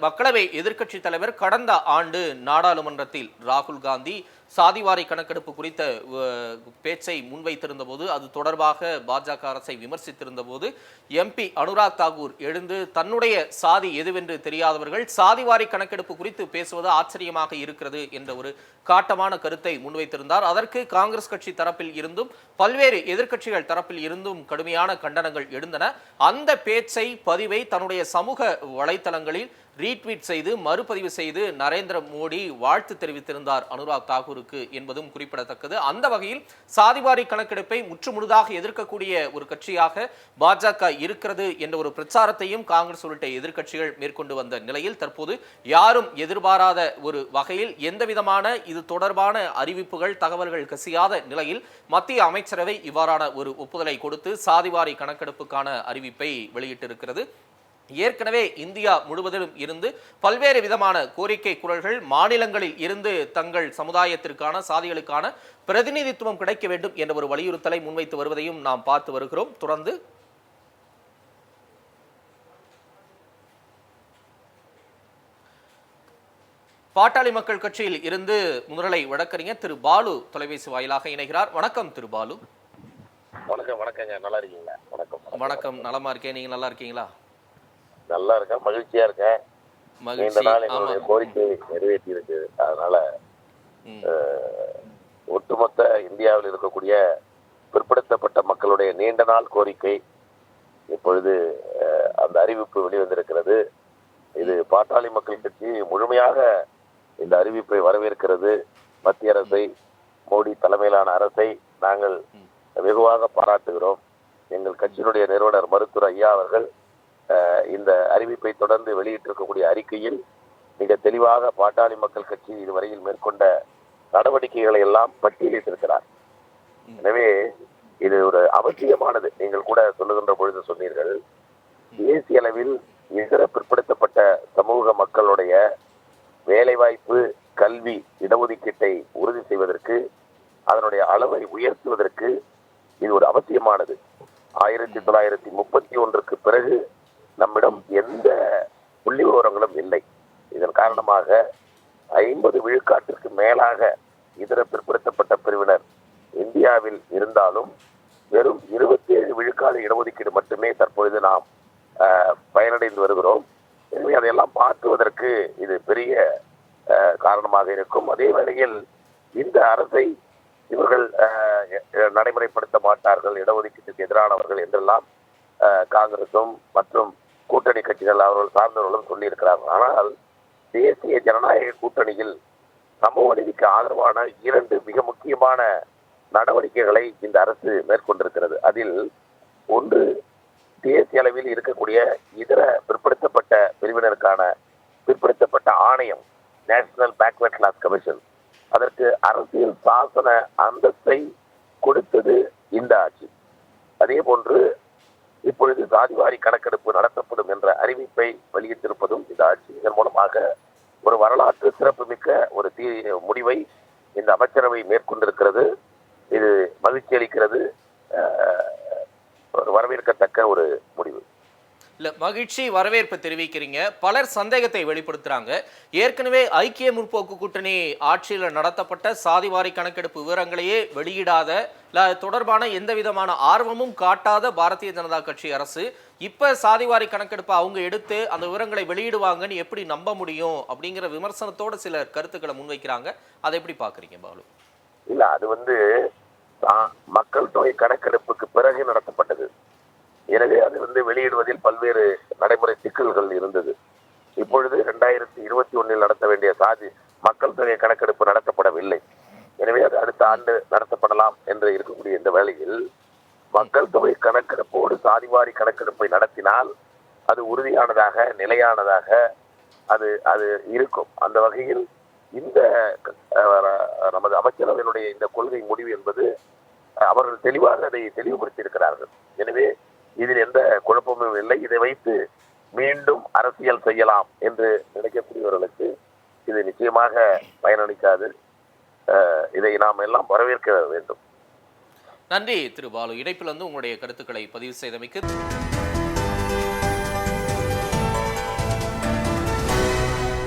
மக்களவை எதிர்க்கட்சி தலைவர் கடந்த ஆண்டு நாடாளுமன்றத்தில் ராகுல் காந்தி சாதிவாரி கணக்கெடுப்பு குறித்த பேச்சை முன்வைத்திருந்த போது அது தொடர்பாக பாஜக அரசை விமர்சித்திருந்த போது எம்பி அனுராக் தாகூர் எழுந்து தன்னுடைய சாதி எதுவென்று தெரியாதவர்கள் சாதிவாரி கணக்கெடுப்பு குறித்து பேசுவது ஆச்சரியமாக இருக்கிறது என்ற ஒரு காட்டமான கருத்தை முன்வைத்திருந்தார். அதற்கு காங்கிரஸ் கட்சி தரப்பில் இருந்தும் பல்வேறு எதிர்க்கட்சிகள் தரப்பில் இருந்தும் கடுமையான கண்டனங்கள் எழுந்தன. அந்த பேச்சை பதிவை தன்னுடைய சமூக வலைத்தளங்களில் ரீட்வீட் செய்து மறுபதிவு செய்து நரேந்திர மோடி வாழ்த்து தெரிவித்திருந்தார் அனுராக் தாகூர் கொடுக்கு என்பதும் குறிப்பிடத்தக்கது. அந்த வகையில் சாதிவாரி கணக்கெடுப்பை முற்றுமுழுதாக எதிர்க்கக்கூடிய ஒரு கட்சியாக பாஜக இருக்கிறது என்ற ஒரு பிரச்சாரத்தையும் காங்கிரஸ் உள்ளிட்ட எதிர்க்கட்சிகள் மேற்கொண்டு வந்த நிலையில் தற்போது யாரும் எதிர்பாராத ஒரு வகையில் எந்த விதமான இது தொடர்பான அறிவிப்புகள் தகவல்கள் கசியாத நிலையில் மத்திய அமைச்சரவை இவ்வாறான ஒரு ஒப்புதலை கொடுத்து சாதிவாரி கணக்கெடுப்புக்கான அறிவிப்பை வெளியிட்டிருக்கிறது. ஏற்கனவே இந்தியா முழுவதிலும் இருந்து பல்வேறு விதமான கோரிக்கை குரல்கள் மாநிலங்களில் இருந்து தங்கள் சமுதாயத்திற்கான சாதிகளுக்கான பிரதிநிதித்துவம் கிடைக்க வேண்டும் என்ற ஒரு வலியுறுத்தலை முன்வைத்து வருவதையும் நாம் பார்த்து வருகிறோம். தொடர்ந்து பாட்டாளி மக்கள் கட்சியில் இருந்து முன்னிலை வழக்கறிஞர் திரு பாலு தொலைபேசி வாயிலாக இணைகிறார். வணக்கம் திரு பாலு. வணக்கம் வணக்கங்க. நல்லா இருக்கீங்களா? வணக்கம். வணக்கம். நலமா இருக்கேன். நீங்க நல்லா இருக்கீங்களா? நல்லா இருக்கேன் மகிழ்ச்சியா இருக்கேன். நீண்ட நாள் எங்களுடைய கோரிக்கை நிறைவேற்றி இருக்கு அதனால ஒட்டுமொத்த இந்தியாவில் இருக்கக்கூடிய பிற்படுத்தப்பட்ட மக்களுடைய நீண்ட நாள் கோரிக்கை இப்பொழுது அந்த அறிவிப்பு வெளிவந்திருக்கிறது. இது பாட்டாளி மக்கள் கட்சி முழுமையாக இந்த அறிவிப்பை வரவேற்கிறது. மத்திய அரசை மோடி தலைமையிலான அரசை நாங்கள் வெகுவாக பாராட்டுகிறோம். எங்கள் கட்சியினுடைய நிறுவனர் மருத்துவர் ஐயா அவர்கள் இந்த அறிவிப்பை தொடர்ந்து வெளியிட்டிருக்கக்கூடிய அறிக்கையில் மிக தெளிவாக பாட்டாளி மக்கள் கட்சி இதுவரையில் மேற்கொண்ட நடவடிக்கைகளை எல்லாம் பட்டியலிட்டிருக்கிறார். எனவே இது ஒரு அவசியமானது. நீங்கள் கூட சொல்லுகின்ற பொழுது சொன்னீர்கள் தேசிய அளவில் இதர பிற்படுத்தப்பட்ட சமூக மக்களுடைய வேலைவாய்ப்பு கல்வி இடஒதுக்கீட்டை உறுதி செய்வதற்கு அதனுடைய அளவை உயர்த்துவதற்கு இது ஒரு அவசியமானது. ஆயிரத்தி தொள்ளாயிரத்தி முப்பத்தி ஒன்றுக்கு பிறகு நம்மிடம் எந்த புள்ளி விவரங்களும் இல்லை. இதன் காரணமாக ஐம்பது விழுக்காட்டிற்கு மேலாக இதர பிற்படுத்தப்பட்ட பிரிவினர் இந்தியாவில் இருந்தாலும் வெறும் இருபத்தி ஏழு விழுக்காடு இடஒதுக்கீடு மட்டுமே தற்பொழுது நாம் பயனடைந்து வருகிறோம். எனவே அதையெல்லாம் மாற்றுவதற்கு இது பெரிய காரணமாக இருக்கும். அதே வேளையில் இந்த அரசை இவர்கள் நடைமுறைப்படுத்த மாட்டார்கள் இடஒதுக்கீட்டுக்கு எதிரானவர்கள் என்றெல்லாம் காங்கிரசும் மற்றும் கூட்டணி கட்சிகள் அவர்கள் சார்ந்தவர்களும் சொல்லியிருக்கிறார்கள். ஆனால் தேசிய ஜனநாயக கூட்டணியில் சமூக நீதிக்கு ஆதரவான இரண்டு மிக முக்கியமான நடவடிக்கைகளை இந்த அரசு மேற்கொண்டிருக்கிறது. அதில் ஒன்று தேசிய அளவில் இருக்கக்கூடிய இதர பிற்படுத்தப்பட்ட பிரிவினருக்கான பிற்படுத்தப்பட்ட ஆணையம் நேஷனல் பேக்வர்ட் கிளாஸ் கமிஷன் அதற்கு அரசியல் சாசன அந்தஸ்தை கொடுத்தது இந்த ஆட்சி. அதே போன்று இப்பொழுது சாதிவாரி கணக்கெடுப்பு நடத்தப்படும் என்ற அறிவிப்பை வெளியிட்டிருப்பதும் இந்த ஆட்சி. இதன் மூலமாக ஒரு வரலாற்று சிறப்புமிக்க ஒரு தீ முடிவை இந்த அமைச்சரவை மேற்கொண்டிருக்கிறது. இது மகிழ்ச்சி அளிக்கிறது ஒரு வரவேற்கத்தக்க ஒரு முடிவு. இல்ல மகிழ்ச்சி வரவேற்பு தெரிவிக்கிறீங்க. பலர் சந்தேகத்தை வெளிப்படுத்துறாங்க. ஏற்கனவே ஐக்கிய முற்போக்கு கூட்டணி ஆட்சியில் நடத்தப்பட்ட சாதிவாரி கணக்கெடுப்பு விவரங்களையே வெளியிடாத இல்லை தொடர்பான எந்த விதமான ஆர்வமும் காட்டாத பாரதிய ஜனதா கட்சி அரசு இப்ப சாதிவாரி கணக்கெடுப்பை அவங்க எடுத்து அந்த விவரங்களை வெளியிடுவாங்கன்னு எப்படி நம்ப முடியும் அப்படிங்கிற விமர்சனத்தோட சிலர் கருத்துக்களை முன்வைக்கிறாங்க. அதை எப்படி பாக்குறீங்க பாலு? இல்ல அது வந்து மக்கள் தொகை கணக்கெடுப்புக்கு பிறகு நடத்தப்பட்டது. எனவே அது வந்து வெளியிடுவதில் பல்வேறு நடைமுறை சிக்கல்கள் இருந்தது. இப்பொழுது இரண்டாயிரத்தி இருபத்தி ஒன்னில் நடத்த வேண்டிய சாதி மக்கள் தொகை கணக்கெடுப்பு நடத்தப்படவில்லை. எனவே அது அடுத்த ஆண்டு நடத்தப்படலாம் என்று இருக்கக்கூடிய இந்த வேளையில் மக்கள் தொகை கணக்கெடுப்போடு சாதிவாரி கணக்கெடுப்பை நடத்தினால் அது உறுதியானதாக நிலையானதாக அது அது இருக்கும். அந்த வகையில் இந்த நமது அமைச்சரவையினுடைய இந்த கொள்கை முடிவு என்பது அஹ், அவர்கள் தெளிவாக அதை தெளிவுபடுத்தி இருக்கிறார்கள் எனவே இதில் எந்த குழப்பமும் இல்லை. இதை வைத்து மீண்டும் அரசியல் செய்யலாம் என்று நினைக்கக்கூடியவர்களுக்கு இது நிச்சயமாக பயனளிக்காது. இதை நாம் எல்லாம் வரவேற்க வேண்டும். நன்றி திரு பாலு. இணைப்பில் வந்து உங்களுடைய கருத்துக்களை பதிவு செய்தமைக்கு